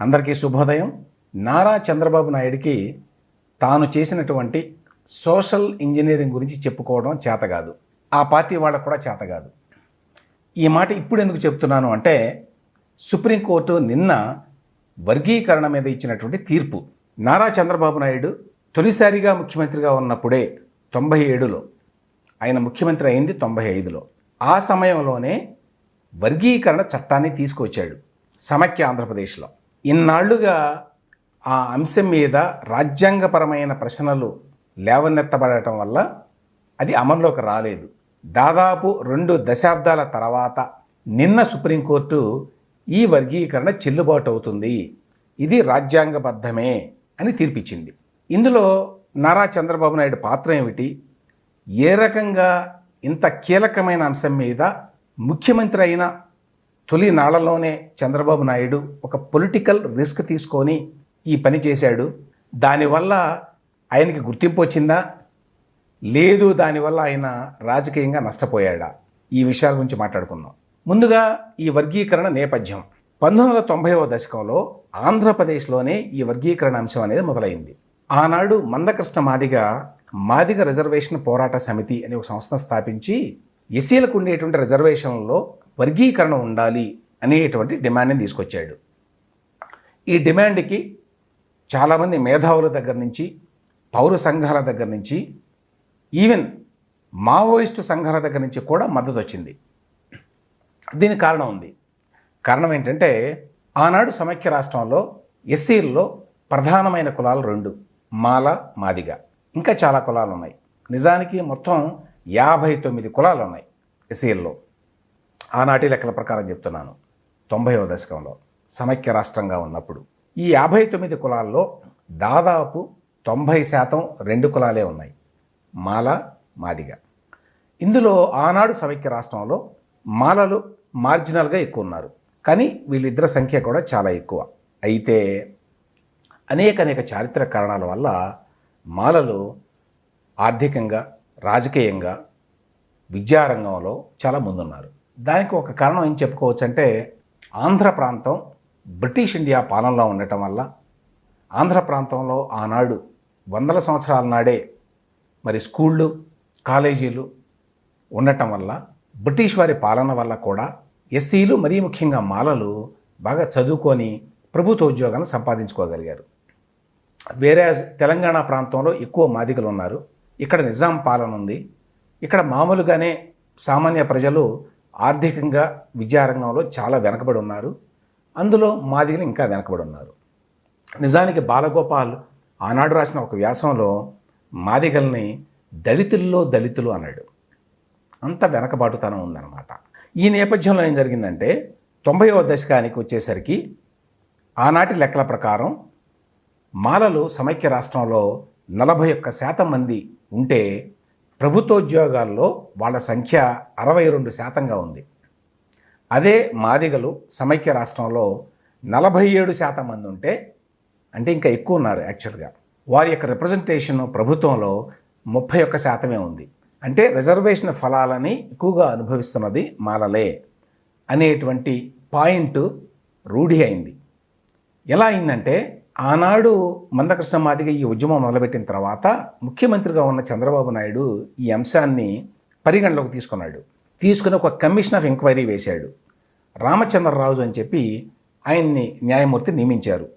అందరికీ శుభోదయం. నారా చంద్రబాబు నాయుడికి తాను చేసినటువంటి సోషల్ ఇంజనీరింగ్ గురించి చెప్పుకోవడం చేతగాదు ఆ పార్టీ వాళ్ళకు కూడా చేతగాదు ఈ మాట ఇప్పుడు ఎందుకు చెప్తున్నాను అంటే సుప్రీంకోర్టు నిన్న వర్గీకరణ మీద ఇచ్చినటువంటి తీర్పు. నారా చంద్రబాబు నాయుడు తొలిసారిగా ముఖ్యమంత్రిగా ఉన్నప్పుడే తొంభై ఏడులో ఆయన ముఖ్యమంత్రి అయింది తొంభై ఐదులో. ఆ సమయంలోనే వర్గీకరణ చట్టాన్ని తీసుకొచ్చాడు సమైక్య ఆంధ్రప్రదేశ్లో. ఇన్నాళ్ళుగా ఆ అంశం మీద రాజ్యాంగపరమైన ప్రశ్నలు లేవనెత్తబడటం వల్ల అది అమల్లోకి రాలేదు. దాదాపు రెండు దశాబ్దాల తర్వాత నిన్న సుప్రీంకోర్టు ఈ వర్గీకరణ చెల్లుబాటు అవుతుంది ఇది రాజ్యాంగబద్ధమే అని తీర్పిచ్చింది. ఇందులో నారా చంద్రబాబు నాయుడు పాత్ర ఏమిటి? ఏ రకంగా ఇంత కీలకమైన అంశం మీద ముఖ్యమంత్రి అయిన తొలి నాళ్ళలోనే చంద్రబాబు నాయుడు ఒక పొలిటికల్ రిస్క్ తీసుకొని ఈ పని చేశాడు. దానివల్ల ఆయనకి గుర్తింపు వచ్చిందా? లేదు దానివల్ల ఆయన రాజకీయంగా నష్టపోయాడా? ఈ విషయాల గురించి మాట్లాడుకుందాం. ముందుగా ఈ వర్గీకరణ నేపథ్యం. పంతొమ్మిది వందల తొంభైవ దశకంలో ఆంధ్రప్రదేశ్లోనే ఈ వర్గీకరణ అంశం అనేది మొదలైంది. ఆనాడు మందకృష్ణ మాదిగ మాదిగ రిజర్వేషన్ పోరాట సమితి అనే ఒక సంస్థను స్థాపించి ఎస్సీలకు ఉండేటువంటి రిజర్వేషన్లలో వర్గీకరణ ఉండాలి అనేటువంటి డిమాండ్ని తీసుకొచ్చాడు. ఈ డిమాండ్కి చాలామంది మేధావుల దగ్గర నుంచి పౌర సంఘాల దగ్గర నుంచి ఈవెన్ మావోయిస్టు సంఘాల దగ్గర నుంచి కూడా మద్దతు వచ్చింది దీనికి కారణం ఉంది. కారణం ఏంటంటే ఆనాడు సమైక్య రాష్ట్రంలో ఎస్సీల్లో ప్రధానమైన కులాలు రెండు మాల మాదిగ. ఇంకా చాలా కులాలు ఉన్నాయి నిజానికి మొత్తం యాభై తొమ్మిది కులాలు ఉన్నాయి ఎస్సీల్లో. ఆనాటి లెక్కల ప్రకారం చెప్తున్నాను. తొంభైవ దశకంలో సమైక్య రాష్ట్రంగా ఉన్నప్పుడు ఈ యాభై తొమ్మిది కులాల్లో దాదాపు తొంభై శాతం రెండు కులాలే ఉన్నాయి. మాల మాదిగ. ఇందులో ఆనాడు సమైక్య రాష్ట్రంలో మాలలు మార్జినల్గా ఎక్కువ ఉన్నారు. కానీ వీళ్ళిద్దరి సంఖ్య కూడా చాలా ఎక్కువ. అయితే అనేక అనేక చారిత్రక కారణాల వల్ల మాలలు ఆర్థికంగా రాజకీయంగా విద్యారంగంలో చాలా ముందున్నారు. దానికి ఒక కారణం ఏం చెప్పుకోవచ్చు అంటే ఆంధ్ర ప్రాంతం బ్రిటిష్ ఇండియా పాలనలో ఉండటం వల్ల ఆంధ్ర ప్రాంతంలో ఆనాడు వందల సంవత్సరాల నాడే మరి స్కూళ్ళు కాలేజీలు ఉండటం వల్ల బ్రిటిష్ వారి పాలన వల్ల కూడా ఎస్సీలు మరీ ముఖ్యంగా మాలలు బాగా చదువుకొని ప్రభుత్వ ఉద్యోగాలను సంపాదించుకోగలిగారు. వేరే తెలంగాణ ప్రాంతంలో ఎక్కువ మాదిగలు ఉన్నారు ఇక్కడ నిజాం పాలన ఉంది. ఇక్కడ మామూలుగానే సామాన్య ప్రజలు ఆర్థికంగా విద్యారంగంలో చాలా వెనకబడి ఉన్నారు. అందులో మాదిగలు ఇంకా వెనకబడి ఉన్నారు. నిజానికి బాలగోపాల్ ఆనాడు రాసిన ఒక వ్యాసంలో మాదిగల్ని దళితుల్లో దళితులు అన్నాడు. అంత వెనకబాటుతనం ఉందన్నమాట. ఈ నేపథ్యంలో ఏం జరిగిందంటే తొంభైవ దశకానికి వచ్చేసరికి ఆనాటి లెక్కల ప్రకారం మాలలు సమైక్య రాష్ట్రంలో నలభై ఒక్క శాతం మంది ఉంటే ప్రభుత్వోద్యోగాల్లో వాళ్ళ సంఖ్య అరవై రెండు శాతంగా ఉంది. అదే మాదిగలు సమైక్య రాష్ట్రంలో నలభై ఏడు శాతం మంది ఉంటే అంటే ఇంకా ఎక్కువ ఉన్నారు యాక్చువల్గా. వారి యొక్క రిప్రజెంటేషన్ ప్రభుత్వంలో ముప్పై ఒక్క శాతమే ఉంది. అంటే రిజర్వేషన్ ఫలాలని ఎక్కువగా అనుభవిస్తున్నది మాలలే అనేటువంటి పాయింట్ రూఢి అయింది. ఎలా అయిందంటే ఆనాడు మందకృష్ణ మాదిగ ఈ ఉద్యమం మొదలుపెట్టిన తర్వాత ముఖ్యమంత్రిగా ఉన్న చంద్రబాబు నాయుడు ఈ అంశాన్ని పరిగణలోకి తీసుకున్నాడు. తీసుకుని ఒక కమిషన్ ఆఫ్ ఎంక్వైరీ వేశాడు. రామచంద్రరాజు అని చెప్పి ఆయన్ని న్యాయమూర్తి నియమించారు.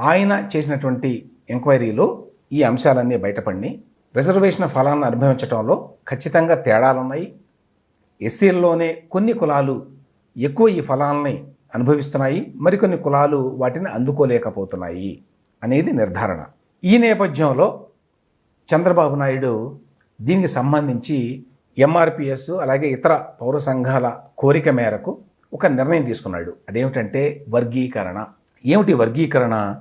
ఆయన చేసినటువంటి ఎంక్వైరీలో ఈ అంశాలన్నీ బయటపడి రిజర్వేషన్ ఫలాన్ని అనుభవించడంలో ఖచ్చితంగా తేడాలున్నాయి. ఎస్సీల్లోనే కొన్ని కులాలు ఎక్కువ ఈ ఫలాలని అనుభవిస్తున్నాయి మరికొన్ని కులాలు వాటిని అందుకోలేకపోతున్నాయి అనేది నిర్ధారణ. ఈ నేపథ్యంలో చంద్రబాబు నాయుడు దీనికి సంబంధించి ఎంఆర్పిఎస్ అలాగే ఇతర పౌర సంఘాల కోరిక మేరకు ఒక నిర్ణయం తీసుకున్నాడు. అదేమిటంటే వర్గీకరణ. ఏమిటి వర్గీకరణ?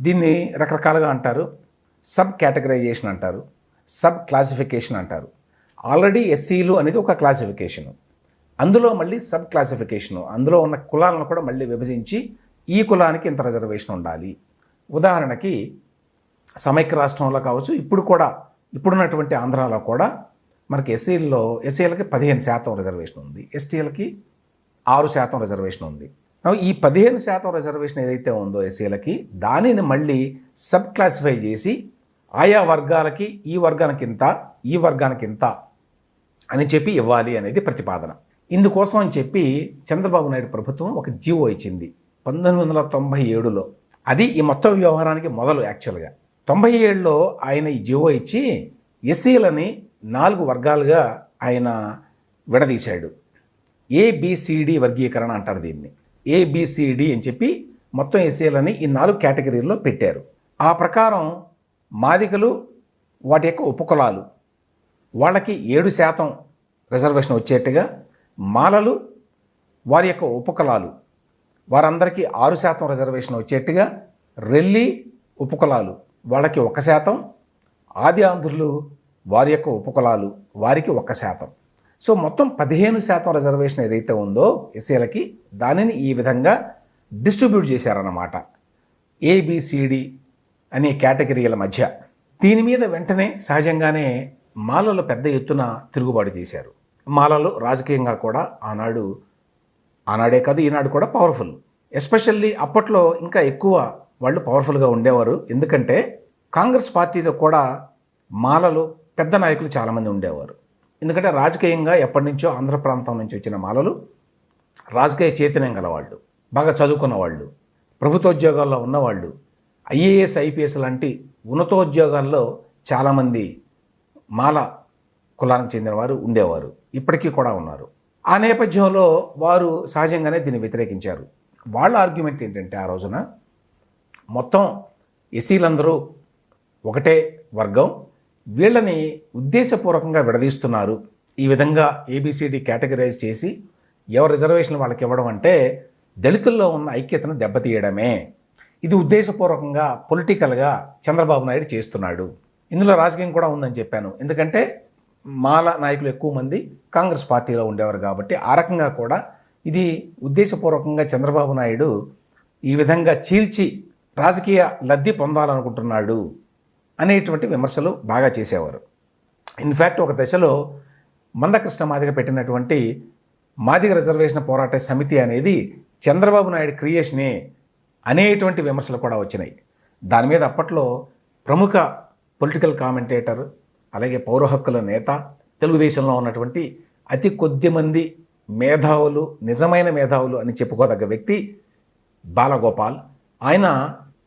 దీన్ని రకరకాలుగా అంటారు. సబ్ కేటగరైజేషన్ అంటారు. సబ్ క్లాసిఫికేషన్ అంటారు. ఆల్రెడీ ఎస్సీలు అనేది ఒక క్లాసిఫికేషను. అందులో మళ్ళీ సబ్ క్లాసిఫికేషను అందులో ఉన్న కులాలను కూడా మళ్ళీ విభజించి ఈ కులానికి ఇంత రిజర్వేషన్ ఉండాలి. ఉదాహరణకి సమైక్య రాష్ట్రంలో కావచ్చు ఇప్పుడు కూడా ఇప్పుడున్నటువంటి ఆంధ్రాలో కూడా మనకి ఎస్సీల్లో ఎస్సీలకి పదిహేను శాతం రిజర్వేషన్ ఉంది. ఎస్టీలకి ఆరు శాతం రిజర్వేషన్ ఉంది. ఈ పదిహేను శాతం రిజర్వేషన్ ఏదైతే ఉందో ఎస్సీలకి దానిని మళ్ళీ సబ్ క్లాసిఫై చేసి ఆయా వర్గాలకి ఈ వర్గానికి ఇంత ఈ వర్గానికి ఇంత అని చెప్పి ఇవ్వాలి అనేది ప్రతిపాదన. ఇందుకోసం అని చెప్పి చంద్రబాబు నాయుడు ప్రభుత్వం ఒక జీవో ఇచ్చింది. పంతొమ్మిది వందల తొంభై ఏడులో. అది ఈ మొత్తం వ్యవహారానికి మొదలు యాక్చువల్గా. తొంభై ఏడులో ఆయన ఈ జీవో ఇచ్చి ఎస్సీలని నాలుగు వర్గాలుగా ఆయన విడదీశాడు. ఏబిసిడి వర్గీకరణ అంటారు దీన్ని. ఏబిసిడి అని చెప్పి మొత్తం ఎస్సీలని ఈ నాలుగు కేటగిరీల్లో పెట్టారు. ఆ ప్రకారం మాదికలు వాటి యొక్క ఉపకులాలు వాళ్ళకి ఏడు శాతం రిజర్వేషన్ వచ్చేట్టుగా మాలలు వారి యొక్క ఉపకులాలు. వారందరికీ ఆరు శాతం రిజర్వేషన్ వచ్చేట్టుగా రెల్లి ఉపకులాలు వాళ్ళకి ఒక శాతం ఆది ఆంధ్రులు వారి యొక్క ఉపకులాలు వారికి ఒక శాతం. సో మొత్తం పదిహేను శాతం రిజర్వేషన్ ఏదైతే ఉందో ఎస్సీలకి దానిని ఈ విధంగా డిస్ట్రిబ్యూట్ చేశారన్నమాట. ఏబిసిడి అనే కేటగిరీల మధ్య. దీని మీద వెంటనే సహజంగానే మాలలు పెద్ద ఎత్తున తిరుగుబాటు చేశారు. మాలలు రాజకీయంగా కూడా ఆనాడు ఆనాడే కాదు ఈనాడు కూడా పవర్ఫుల్ ఎస్పెషల్లీ అప్పట్లో ఇంకా ఎక్కువ వాళ్ళు పవర్ఫుల్గా ఉండేవారు. ఎందుకంటే కాంగ్రెస్ పార్టీలో కూడా మాలలు పెద్ద నాయకులు చాలామంది ఉండేవారు. ఎందుకంటే రాజకీయంగా ఎప్పటి నుంచో ఆంధ్ర ప్రాంతం నుంచి వచ్చిన మాలలు రాజకీయ చైతన్యం గలవాళ్ళు బాగా చదువుకున్న వాళ్ళు ప్రభుత్వోద్యోగాల్లో ఉన్నవాళ్ళు ఐఏఎస్ ఐపీఎస్ లాంటి ఉన్నతోద్యోగాల్లో చాలామంది మాల కులానికి చెందిన వారు ఉండేవారు. ఇప్పటికీ కూడా ఉన్నారు. ఆ నేపథ్యంలో వారు సహజంగానే దీన్ని వ్యతిరేకించారు. వాళ్ళ ఆర్గ్యుమెంట్ ఏంటంటే ఆ రోజున మొత్తం ఎస్సీలందరూ ఒకటే వర్గం. వీళ్ళని ఉద్దేశపూర్వకంగా విడదీస్తున్నారు. ఈ విధంగా ఏబిసిడి కేటగరైజ్ చేసి ఎవరి రిజర్వేషన్ వాళ్ళకి ఇవ్వడం అంటే దళితుల్లో ఉన్న ఐక్యతను దెబ్బతీయడమే. ఇది ఉద్దేశపూర్వకంగా పొలిటికల్గా చంద్రబాబు నాయుడు చేస్తున్నాడు. ఇందులో రాజకీయం కూడా ఉందని చెప్పాను. ఎందుకంటే మాల నాయకులు ఎక్కువ మంది కాంగ్రెస్ పార్టీలో ఉండేవారు కాబట్టి ఆ రకంగా కూడా ఇది ఉద్దేశపూర్వకంగా చంద్రబాబు నాయుడు ఈ విధంగా చీల్చి రాజకీయ లబ్ధి పొందాలనుకుంటున్నాడు అనేటువంటి విమర్శలు బాగా చేసేవారు. ఇన్ఫ్యాక్ట్ ఒక దశలో మందకృష్ణ మాదిగ పెట్టినటువంటి మాదిగ రిజర్వేషన్ పోరాట సమితి అనేది చంద్రబాబు నాయుడు క్రియేషనే అనేటువంటి విమర్శలు కూడా వచ్చినాయి. దాని మీద అప్పట్లో ప్రముఖ పొలిటికల్ కామెంటేటర్ అలాగే పౌర హక్కుల నేత తెలుగుదేశంలో ఉన్నటువంటి అతి కొద్ది మంది మేధావులు నిజమైన మేధావులు అని చెప్పుకోదగ్గ వ్యక్తి బాలగోపాల్. ఆయన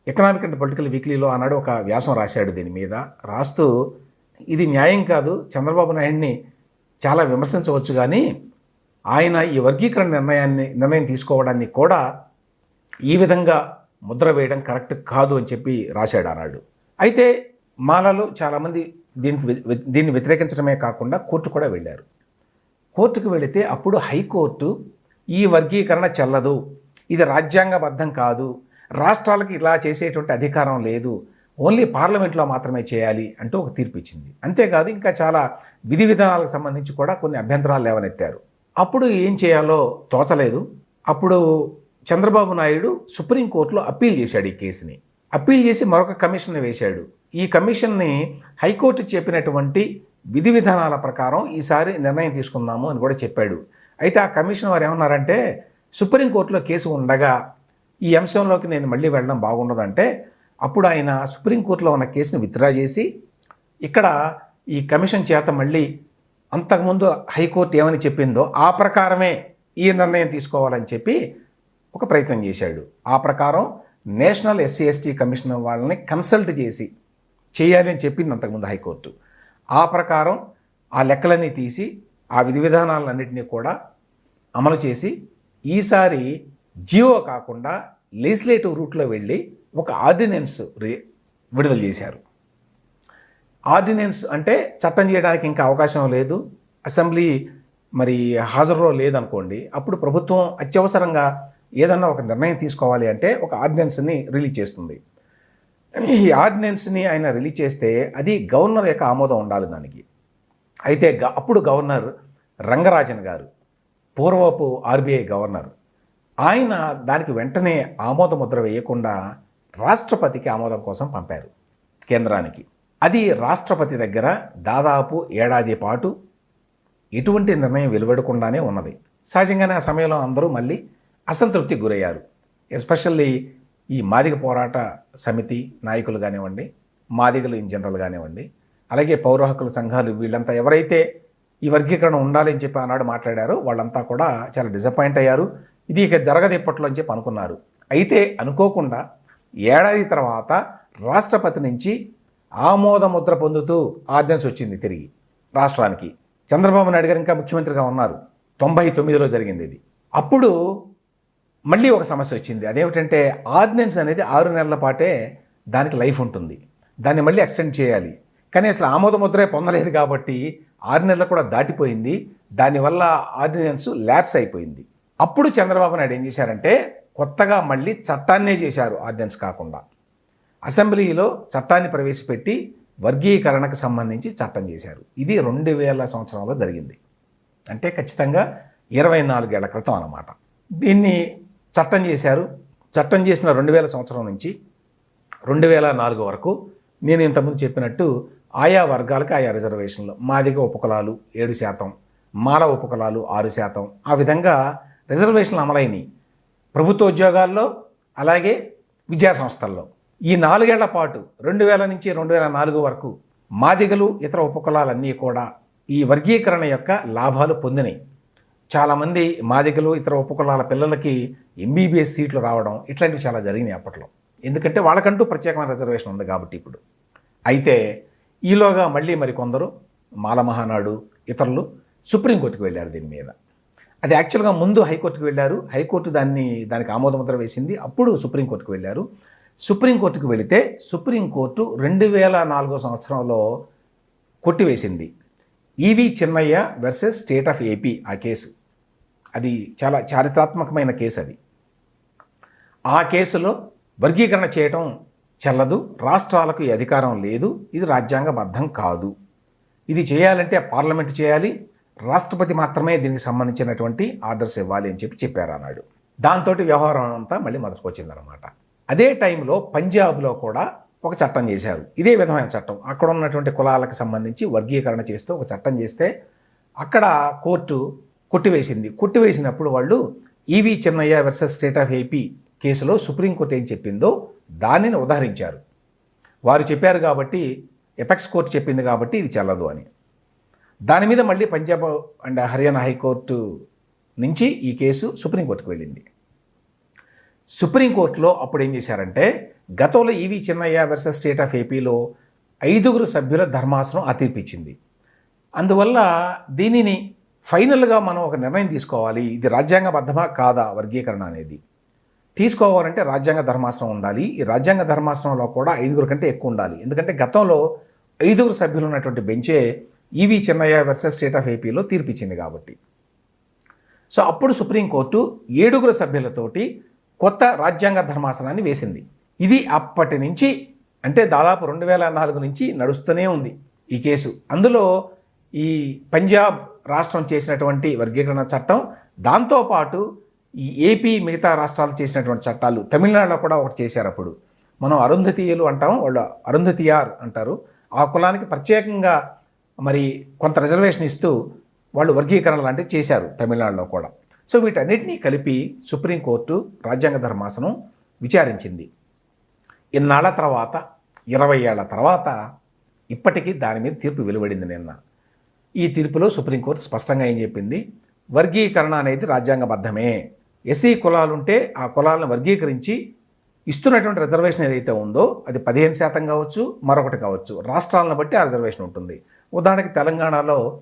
ఎకనామిక్ అండ్ పొలిటికల్ వీక్లీలో ఆనాడు ఒక వ్యాసం రాశాడు దీని మీద. రాస్తూ ఇది న్యాయం కాదు చంద్రబాబు నాయుడిని చాలా విమర్శించవచ్చు కానీ ఆయన ఈ వర్గీకరణ నిర్ణయాన్ని నిర్ణయం తీసుకోవడాన్ని కూడా ఈ విధంగా ముద్ర వేయడం కరెక్ట్ కాదు అని చెప్పి రాశాడు అన్నాడు అయితే మాలలో చాలామంది దీనికి దీన్ని వ్యతిరేకించడమే కాకుండా కోర్టు కూడా వెళ్ళారు. కోర్టుకు వెళితే అప్పుడు హైకోర్టు ఈ వర్గీకరణ చెల్లదు. ఇది రాజ్యాంగబద్ధం కాదు. రాష్ట్రాలకు ఇలా చేసేటువంటి అధికారం లేదు. ఓన్లీ పార్లమెంట్లో మాత్రమే చేయాలి అంటూ ఒక తీర్పు ఇచ్చింది. అంతేకాదు ఇంకా చాలా విధి విధానాలకు సంబంధించి కూడా కొన్ని అభ్యంతరాలు లేవనెత్తారు. అప్పుడు ఏం చేయాలో తోచలేదు. అప్పుడు చంద్రబాబు నాయుడు సుప్రీంకోర్టులో అప్పీల్ చేశాడు ఈ కేసుని. అప్పీల్ చేసి మరొక కమిషన్ వేశాడు. ఈ కమిషన్ని హైకోర్టు చెప్పినటువంటి విధి విధానాల ప్రకారం ఈసారి నిర్ణయం తీసుకుందాము అని కూడా చెప్పాడు. అయితే ఆ కమిషన్ వారు ఏమన్నారంటే సుప్రీంకోర్టులో కేసు ఉండగా ఈ అంశంలోకి నేను మళ్ళీ వెళ్ళడం బాగుండదంటే అప్పుడు ఆయన సుప్రీంకోర్టులో ఉన్న కేసుని విత్డ్రా చేసి ఇక్కడ ఈ కమిషన్ చేత మళ్ళీ అంతకుముందు హైకోర్టు ఏమని చెప్పిందో ఆ ప్రకారమే ఈ నిర్ణయం తీసుకోవాలని చెప్పి ఒక ప్రయత్నం చేశాడు. ఆ ప్రకారం నేషనల్ ఎస్సీ ఎస్టీ కమిషన్ వాళ్ళని కన్సల్ట్ చేసి చేయాలి అని చెప్పింది అంతకుముందు హైకోర్టు. ఆ ప్రకారం ఆ లెక్కలన్నీ తీసి ఆ విధి విధానాలన్నింటినీ కూడా అమలు చేసి ఈసారి జియో కాకుండా లెజిస్లేటివ్ రూట్లో వెళ్ళి ఒక ఆర్డినెన్స్ రి- విడుదల చేశారు. ఆర్డినెన్స్ అంటే చట్టం చేయడానికి ఇంకా అవకాశం లేదు. అసెంబ్లీ మరి హాజరులో లేదనుకోండి అప్పుడు ప్రభుత్వం అత్యవసరంగా ఏదన్నా ఒక నిర్ణయం తీసుకోవాలి అంటే ఒక ఆర్డినెన్స్ని రిలీజ్ చేస్తుంది. ఈ ఆర్డినెన్స్ని ఆయన రిలీజ్ చేస్తే అది గవర్నర్ యొక్క ఆమోదం ఉండాలి దానికి. అయితే గ- అప్పుడు గవర్నర్ రంగరాజన్ గారు పూర్వపు ఆర్బీఐ గవర్నర్ ఆయన దానికి వెంటనే ఆమోద ముద్ర వేయకుండా రాష్ట్రపతికి ఆమోదం కోసం పంపారు కేంద్రానికి. అది రాష్ట్రపతి దగ్గర దాదాపు ఏడాది పాటు ఎటువంటి నిర్ణయం వెలువడకుండానే ఉన్నది. సహజంగానే ఆ సమయంలో అందరూ మళ్ళీ అసంతృప్తికి గురయ్యారు. ఎస్పెషల్లీ ఈ మాదిగ పోరాట సమితి నాయకులు కానివ్వండి మాదిగలు ఇన్ జనరల్ కానివ్వండి అలాగే పౌర హక్కుల సంఘాలు వీళ్ళంతా ఎవరైతే ఈ వర్గీకరణ ఉండాలి అని చెప్పి ఆనాడు మాట్లాడారో వాళ్ళంతా కూడా చాలా డిసప్పాయింట్ అయ్యారు. ఇది ఇక జరగదు ఇప్పట్లో అని చెప్పి అనుకున్నారు. అయితే అనుకోకుండా ఏడాది తర్వాత రాష్ట్రపతి నుంచి ఆమోద ముద్ర పొందుతూ ఆర్డినెన్స్ వచ్చింది తిరిగి రాష్ట్రానికి. చంద్రబాబు నాయుడు గారు ఇంకా ముఖ్యమంత్రిగా ఉన్నారు. తొంభై తొమ్మిదిలో జరిగింది ఇది. అప్పుడు మళ్ళీ ఒక సమస్య వచ్చింది. అదేమిటంటే ఆర్డినెన్స్ అనేది ఆరు నెలల పాటే దానికి లైఫ్ ఉంటుంది. దాన్ని మళ్ళీ ఎక్స్టెండ్ చేయాలి. కానీ అసలు ఆమోద ముద్రే పొందలేదు కాబట్టి ఆరు నెలలు కూడా దాటిపోయింది. దానివల్ల ఆర్డినెన్స్ ల్యాప్స్ అయిపోయింది. అప్పుడు చంద్రబాబు నాయుడు ఏం చేశారంటే కొత్తగా మళ్ళీ చట్టాన్నే చేశారు ఆర్డినెన్స్ కాకుండా. అసెంబ్లీలో చట్టాన్ని ప్రవేశపెట్టి వర్గీకరణకు సంబంధించి చట్టం చేశారు. ఇది రెండు వేల సంవత్సరంలో జరిగింది. అంటే ఖచ్చితంగా ఇరవై నాలుగేళ్ళ క్రితం అన్నమాట. దీన్ని చట్టం చేశారు. చట్టం చేసిన రెండు వేల సంవత్సరం నుంచి రెండు వేల నాలుగు వరకు నేను ఇంతకుముందు చెప్పినట్టు ఆయా వర్గాలకు ఆయా రిజర్వేషన్లు. మాదిగ ఉపకులాలు ఏడు శాతం మాల ఉపకులాలు ఆరు శాతం. ఆ విధంగా రిజర్వేషన్లు అమలైనవి ప్రభుత్వ ఉద్యోగాల్లో అలాగే విద్యా సంస్థల్లో ఈ నాలుగేళ్ళ పాటు రెండు వేల నుంచి రెండు వేల నాలుగు వరకు మాదిగలు ఇతర ఉపకులాలన్నీ కూడా ఈ వర్గీకరణ యొక్క లాభాలు పొందినాయి. చాలామంది మాదిగలు ఇతర ఉపకులాల పిల్లలకి ఎంబీబీఎస్ సీట్లు రావడం ఇట్లాంటివి చాలా జరిగినాయి అప్పట్లో. ఎందుకంటే వాళ్ళకంటూ ప్రత్యేకమైన రిజర్వేషన్ ఉంది కాబట్టి ఇప్పుడు. అయితే ఈలోగా మళ్ళీ మరి కొందరు మాల మహానాడు ఇతరులు సుప్రీంకోర్టుకు వెళ్ళారు దీని మీద. అది యాక్చువల్గా ముందు హైకోర్టుకు వెళ్ళారు. హైకోర్టు దాన్ని దానికి ఆమోదముద్ర వేసింది. అప్పుడు సుప్రీంకోర్టుకు వెళ్ళారు. సుప్రీంకోర్టుకు వెళితే సుప్రీంకోర్టు రెండు వేల నాలుగో సంవత్సరంలో కొట్టివేసింది. E V Chinnaiah versus state of AP ఆ కేసు. అది చాలా చారిత్రాత్మకమైన కేసు అది. ఆ కేసులో వర్గీకరణ చేయటం చెల్లదు రాష్ట్రాలకు ఈ అధికారం లేదు ఇది రాజ్యాంగబద్ధం కాదు. ఇది చేయాలంటే పార్లమెంట్ చేయాలి రాష్ట్రపతి మాత్రమే దీనికి సంబంధించినటువంటి ఆర్డర్స్ ఇవ్వాలి అని చెప్పి చెప్పారు అన్నాడు దాంతో వ్యవహారం అంతా మళ్ళీ మొదటికి అదే టైంలో పంజాబ్లో కూడా ఒక చట్టం చేశారు. ఇదే విధమైన చట్టం. అక్కడ ఉన్నటువంటి కులాలకు సంబంధించి వర్గీకరణ చేస్తూ ఒక చట్టం చేస్తే అక్కడ కోర్టు కొట్టివేసింది. కొట్టివేసినప్పుడు వాళ్ళు E V Chinnaiah versus state of AP కేసులో సుప్రీంకోర్టు ఏం చెప్పిందో దానిని ఉదహరించారు. వారు చెప్పారు కాబట్టి ఎపెక్స్ కోర్టు చెప్పింది కాబట్టి ఇది చెల్లదు అని. దాని మీద మళ్ళీ పంజాబ్ అండ్ హర్యానా హైకోర్టు నుంచి ఈ కేసు సుప్రీంకోర్టుకు వెళ్ళింది. సుప్రీంకోర్టులో అప్పుడు ఏం చేశారంటే గతంలో E V Chinnaiah versus state of ఏపీలో ఐదుగురు సభ్యుల ధర్మాసనం ఆ తీర్పు ఇచ్చింది అందువల్ల దీనిని ఫైనల్గా మనం ఒక నిర్ణయం తీసుకోవాలి. ఇది రాజ్యాంగబద్ధమా కాదా వర్గీకరణ అనేది. తీసుకోవాలంటే రాజ్యాంగ ధర్మాసనం ఉండాలి. ఈ రాజ్యాంగ ధర్మాసనంలో కూడా ఐదుగురు కంటే ఎక్కువ ఉండాలి. ఎందుకంటే గతంలో ఐదుగురు సభ్యులు ఉన్నటువంటి బెంచే E V Chinnaiah versus state of ఏపీలో తీర్పిచ్చింది కాబట్టి. సో అప్పుడు సుప్రీంకోర్టు ఏడుగురు సభ్యులతోటి కొత్త రాజ్యాంగ ధర్మాసనాన్ని వేసింది. ఇది అప్పటి నుంచి అంటే దాదాపు రెండు వేల నాలుగు నుంచి నడుస్తూనే ఉంది ఈ కేసు. అందులో ఈ పంజాబ్ రాష్ట్రం చేసినటువంటి వర్గీకరణ చట్టం దాంతోపాటు ఈ ఏపీ మిగతా రాష్ట్రాలు చేసినటువంటి చట్టాలు తమిళనాడులో కూడా ఒకటి చేశారు అప్పుడు. మనం అరుంధతీయులు అంటాం వాళ్ళు అరుంధతియార్ అంటారు. ఆ కులానికి ప్రత్యేకంగా మరి కొంత రిజర్వేషన్ ఇస్తూ వాళ్ళు వర్గీకరణ లాంటివి చేశారు తమిళనాడులో కూడా. సో వీటన్నిటినీ కలిపి సుప్రీంకోర్టు రాజ్యాంగ ధర్మాసనం విచారించింది. ఇన్నాళ్ళ తర్వాత ఇరవై ఏళ్ళ తర్వాత ఇప్పటికీ దాని మీద తీర్పు వెలువడింది నిన్న. ఈ తీర్పులో సుప్రీంకోర్టు స్పష్టంగా ఏం చెప్పింది? వర్గీకరణ అనేది రాజ్యాంగబద్ధమే. ఎస్సీ కులాలుంటే ఆ కులాలను వర్గీకరించి ఇస్తున్నటువంటి రిజర్వేషన్ ఏదైతే ఉందో అది పదిహేను శాతం కావచ్చు మరొకటి కావచ్చు. రాష్ట్రాలను బట్టి ఆ రిజర్వేషన్ ఉంటుంది. ఉదాహరణకి తెలంగాణలో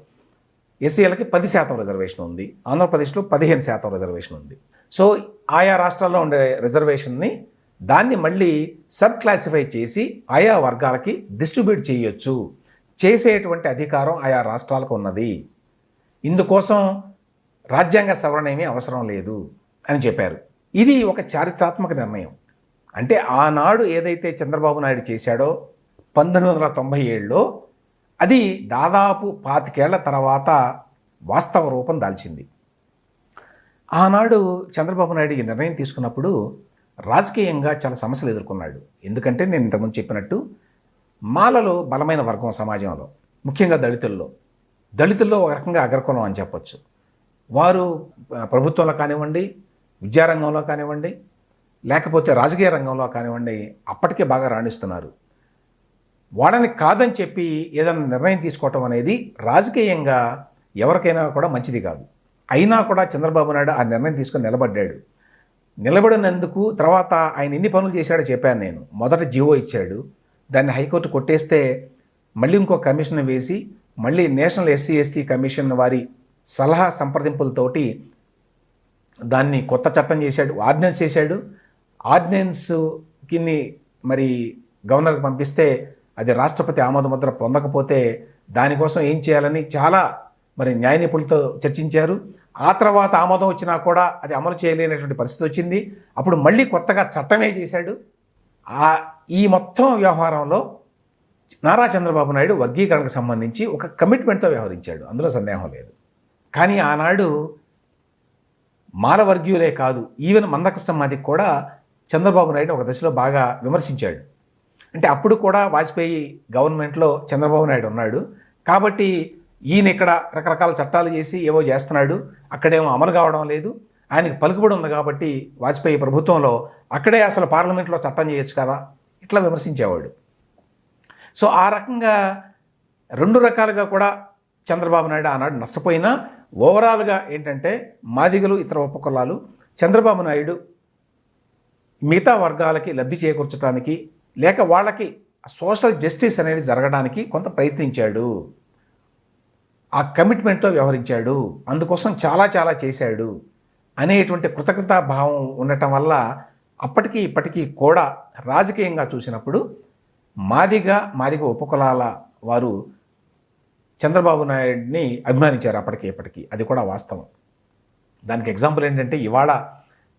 ఎస్సీలకి పది శాతం రిజర్వేషన్ ఉంది. ఆంధ్రప్రదేశ్లో పదిహేను శాతం రిజర్వేషన్ ఉంది. సో ఆయా రాష్ట్రాల్లో ఉండే రిజర్వేషన్ని దాన్ని మళ్ళీ సబ్ క్లాసిఫై చేసి ఆయా వర్గాలకి డిస్ట్రిబ్యూట్ చేయొచ్చు. చేసేటువంటి అధికారం ఆయా రాష్ట్రాలకు ఉన్నది. ఇందుకోసం రాజ్యాంగ సవరణ ఏమీ అవసరం లేదు అని చెప్పారు. ఇది ఒక చారిత్రాత్మక నిర్ణయం. అంటే ఆనాడు ఏదైతే చంద్రబాబు నాయుడు చేశాడో పంతొమ్మిది వందల తొంభై ఏడులో అది దాదాపు పాతికేళ్ళ తర్వాత వాస్తవ రూపం దాల్చింది. ఆనాడు చంద్రబాబు నాయుడు ఈ నిర్ణయం తీసుకున్నప్పుడు రాజకీయంగా చాలా సమస్యలు ఎదుర్కొన్నాడు. ఎందుకంటే నేను ఇంతకుముందు చెప్పినట్టు మాలలు బలమైన వర్గం సమాజంలో ముఖ్యంగా దళితుల్లో. దళితుల్లో ఒక రకంగా అగ్రకులం అని చెప్పొచ్చు. వారు ప్రభుత్వంలో కానివ్వండి విద్యారంగంలో కానివ్వండి లేకపోతే రాజకీయ రంగంలో కానివ్వండి అప్పటికే బాగా రాణిస్తున్నారు. వాళ్ళని కాదని చెప్పి ఏదైనా నిర్ణయం తీసుకోవటం అనేది రాజకీయంగా ఎవరికైనా కూడా మంచిది కాదు. అయినా కూడా చంద్రబాబు నాయుడు ఆ నిర్ణయం తీసుకొని నిలబడ్డాడు. నిలబడినందుకు తర్వాత ఆయన ఎన్ని పనులు చేశాడో చెప్పాను నేను. మొదట జీవో ఇచ్చాడు. దాన్ని హైకోర్టు కొట్టేస్తే మళ్ళీ ఇంకో కమిషన్ వేసి మళ్ళీ నేషనల్ ఎస్సీ ఎస్టీ కమిషన్ వారి సలహా సంప్రదింపులతోటి దాన్ని కొత్త చట్టం చేశాడు ఆర్డినెన్స్ చేశాడు. ఆర్డినెన్స్కి మరి గవర్నర్కి పంపిస్తే అది రాష్ట్రపతి ఆమోద ముద్ర పొందకపోతే దానికోసం ఏం చేయాలని చాలా మరి న్యాయ నిపుణులతో చర్చించారు. ఆ తర్వాత ఆమోదం వచ్చినా కూడా అది అమలు చేయలేనటువంటి పరిస్థితి వచ్చింది. అప్పుడు మళ్ళీ కొత్తగా చట్టమే చేశాడు. ఈ మొత్తం వ్యవహారంలో నారా చంద్రబాబు నాయుడు వర్గీకరణకు సంబంధించి ఒక కమిట్మెంట్తో వ్యవహరించాడు. అందులో సందేహం లేదు. కానీ ఆనాడు మాలవర్గీయులే కాదు ఈవెన్ మందకృష్ణ మాదికి కూడా చంద్రబాబు నాయుడు ఒక దశలో బాగా విమర్శించాడు. అంటే అప్పుడు కూడా వాజ్పేయి గవర్నమెంట్లో చంద్రబాబు నాయుడు ఉన్నాడు. కాబట్టి ఈయన ఇక్కడ రకరకాల చట్టాలు చేసి ఏవో చేస్తున్నాడు. అక్కడేమో అమలు కావడం లేదు. ఆయనకు పలుకుబడి ఉంది కాబట్టి వాజ్పేయి ప్రభుత్వంలో అక్కడే అసలు పార్లమెంట్లో చట్టం చేయొచ్చు కదా? ఇట్లా విమర్శించేవాడు సో ఆ రకంగా రెండు రకాలుగా కూడా చంద్రబాబు నాయుడు ఆనాడు నష్టపోయినా ఓవరాల్గా ఏంటంటే మాదిగలు ఇతర ఉపకులాలు చంద్రబాబు నాయుడు మిగతా వర్గాలకి లబ్ధి చేకూర్చడానికి లేక వాళ్ళకి సోషల్ జస్టిస్ అనేది జరగడానికి కొంత ప్రయత్నించాడు. ఆ కమిట్మెంట్తో వ్యవహరించాడు. అందుకోసం చాలా చాలా చేశాడు అనేటువంటి కృతజ్ఞతాభావం ఉండటం వల్ల అప్పటికి ఇప్పటికీ కూడా రాజకీయంగా చూసినప్పుడు మాదిగా మాదిగ ఉపకులాల వారు చంద్రబాబు నాయుడిని అభిమానించారు అప్పటికి ఇప్పటికీ. అది కూడా వాస్తవం. దానికి ఎగ్జాంపుల్ ఏంటంటే ఇవాళ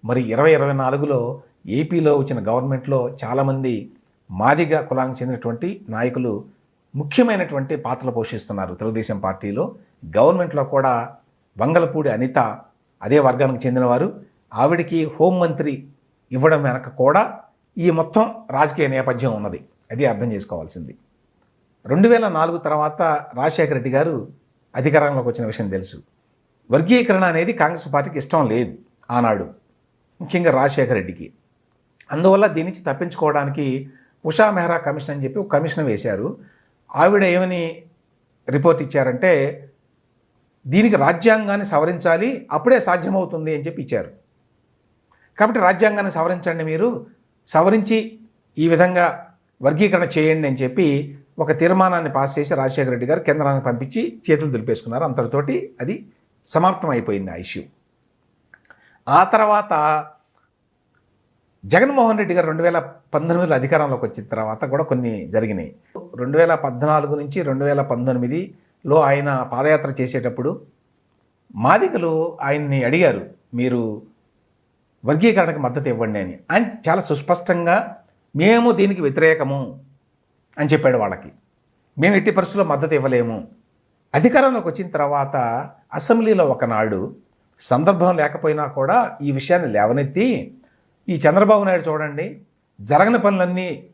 మరి ఇరవై ఇరవై నాలుగులో ఏపీలో వచ్చిన గవర్నమెంట్లో చాలామంది మాదిగ కులానికి చెందినటువంటి నాయకులు ముఖ్యమైనటువంటి పాత్రలు పోషిస్తున్నారు తెలుగుదేశం పార్టీలో. గవర్నమెంట్లో కూడా వంగలపూడి అనిత అదే వర్గానికి చెందినవారు. ఆవిడికి హోంమంత్రి ఇవ్వడం వెనక కూడా ఈ మొత్తం రాజకీయ నేపథ్యం ఉన్నది. అది అర్థం చేసుకోవాల్సింది. రెండు వేల నాలుగు తర్వాత రాజశేఖర రెడ్డి గారు అధికారంలోకి వచ్చిన విషయం తెలుసు. వర్గీకరణ అనేది కాంగ్రెస్ పార్టీకి ఇష్టం లేదు ఆనాడు ముఖ్యంగా రాజశేఖర రెడ్డికి. అందువల్ల దీని నుంచి తప్పించుకోవడానికి ఉషా మెహ్రా కమిషన్ అని చెప్పి ఒక కమిషన్ వేశారు. ఆవిడ ఏమని రిపోర్ట్ ఇచ్చారంటే దీనికి రాజ్యాంగాన్ని సవరించాలి అప్పుడే సాధ్యమవుతుంది అని చెప్పి ఇచ్చారు. కాబట్టి రాజ్యాంగాన్ని సవరించండి మీరు. సవరించి ఈ విధంగా వర్గీకరణ చేయండి అని చెప్పి ఒక తీర్మానాన్ని పాస్ చేసి రాజశేఖర రెడ్డి గారు కేంద్రానికి పంపించి చేతులు దులిపేసుకున్నారు. అంతటితోటి అది సమాప్తం అయిపోయింది ఆ ఇష్యూ. ఆ తర్వాత జగన్మోహన్ రెడ్డి గారు రెండు వేల పంతొమ్మిదిలో అధికారంలోకి వచ్చిన తర్వాత కూడా కొన్ని జరిగినాయి. రెండు వేల పద్నాలుగు నుంచి రెండు వేల పంతొమ్మిదిలో ఆయన పాదయాత్ర చేసేటప్పుడు మాదిగలు ఆయన్ని అడిగారు మీరు వర్గీకరణకు మద్దతు ఇవ్వండి అని. ఆయన చాలా సుస్పష్టంగా మేము దీనికి వ్యతిరేకము అని చెప్పాడు వాళ్ళకి. మేము ఎట్టి పరిస్థితుల్లో మద్దతు ఇవ్వలేము. అధికారంలోకి వచ్చిన తర్వాత అసెంబ్లీలో ఒకనాడు సందర్భం లేకపోయినా కూడా ఈ విషయాన్ని లేవనెత్తి ఈ చంద్రబాబు నాయుడు చూడండి జరగని పనులన్నీ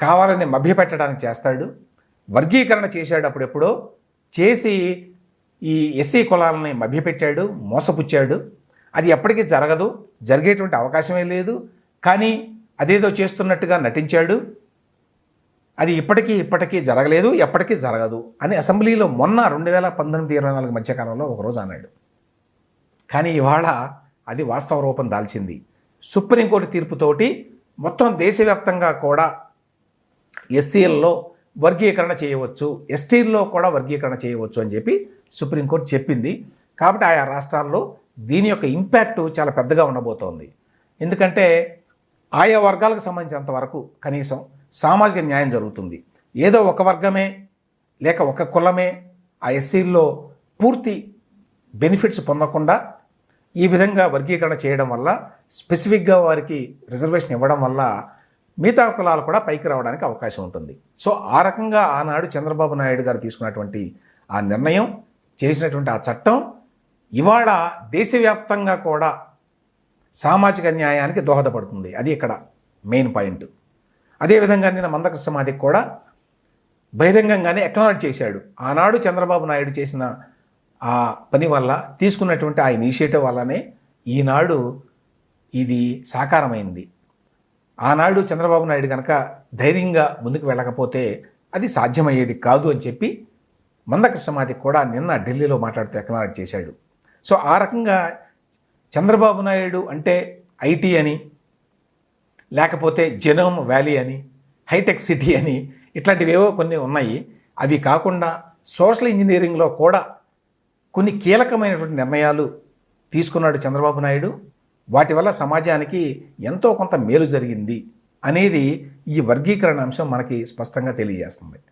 కావాలని మభ్యపెట్టడానికి చేస్తాడు. వర్గీకరణ చేశాడు అప్పుడెప్పుడో చేసి ఈ ఎస్సీ కులాలని మభ్యపెట్టాడు మోసపుచ్చాడు. అది ఎప్పటికీ జరగదు జరిగేటువంటి అవకాశమే లేదు. కానీ అదేదో చేస్తున్నట్టుగా నటించాడు. అది ఇప్పటికీ ఇప్పటికీ జరగలేదు ఎప్పటికీ జరగదు అని అసెంబ్లీలో మొన్న రెండు వేల పంతొమ్మిది ఇరవై నాలుగు మధ్యకాలంలో ఒకరోజు అన్నాడు. కానీ ఇవాళ అది వాస్తవ రూపం దాల్చింది. సుప్రీంకోర్టు తీర్పుతోటి మొత్తం దేశవ్యాప్తంగా కూడా ఎస్సీల్లో వర్గీకరణ చేయవచ్చు ఎస్టీల్లో కూడా వర్గీకరణ చేయవచ్చు అని చెప్పి సుప్రీంకోర్టు చెప్పింది. కాబట్టి ఆయా రాష్ట్రాల్లో దీని యొక్క ఇంపాక్ట్ చాలా పెద్దగా ఉండబోతోంది. ఎందుకంటే ఆయా వర్గాలకు సంబంధించినంత వరకు కనీసం సామాజిక న్యాయం జరుగుతుంది. ఏదో ఒక వర్గమే లేక ఒక కులమే ఆ ఎస్సీల్లో పూర్తి బెనిఫిట్స్ పొందకుండా ఈ విధంగా వర్గీకరణ చేయడం వల్ల స్పెసిఫిక్గా వారికి రిజర్వేషన్ ఇవ్వడం వల్ల మిగతా కులాలు కూడా పైకి రావడానికి అవకాశం ఉంటుంది. సో ఆ రకంగా ఆనాడు చంద్రబాబు నాయుడు గారు తీసుకున్నటువంటి ఆ నిర్ణయం చేసినటువంటి ఆ చట్టం ఇవాళ దేశవ్యాప్తంగా కూడా సామాజిక న్యాయానికి దోహదపడుతుంది. అది ఇక్కడ మెయిన్ పాయింట్. అదేవిధంగా నిన్న మందకృష్ణ మాదిక్ కూడా బహిరంగంగానే ఎక్నాలజ్ చేశాడు. ఆనాడు చంద్రబాబు నాయుడు చేసిన ఆ పని వల్ల తీసుకున్నటువంటి ఆ ఇనిషియేటివ్ వల్లనే ఈనాడు ఇది సాకారమైంది. ఆనాడు చంద్రబాబు నాయుడు కనుక ధైర్యంగా ముందుకు వెళ్ళకపోతే అది సాధ్యమయ్యేది కాదు అని చెప్పి మందకృష్ణమాది కూడా నిన్న ఢిల్లీలో మాట్లాడుతూ ఎక్నాలజ్ చేశాడు. సో ఆ రకంగా చంద్రబాబు నాయుడు అంటే ఐటీ అని లేకపోతే జెనోమ్ వ్యాలీ అని హైటెక్ సిటీ అని ఇట్లాంటివేవో కొన్ని ఉన్నాయి. అవి కాకుండా సోషల్ ఇంజనీరింగ్లో కూడా కొన్ని కీలకమైనటువంటి నిర్ణయాలు తీసుకున్నాడు చంద్రబాబు నాయుడు. వాటి వల్ల సమాజానికి ఎంతో కొంత మేలు జరిగింది అనేది ఈ వర్గీకరణ అంశం మనకి స్పష్టంగా తెలియజేస్తుంది.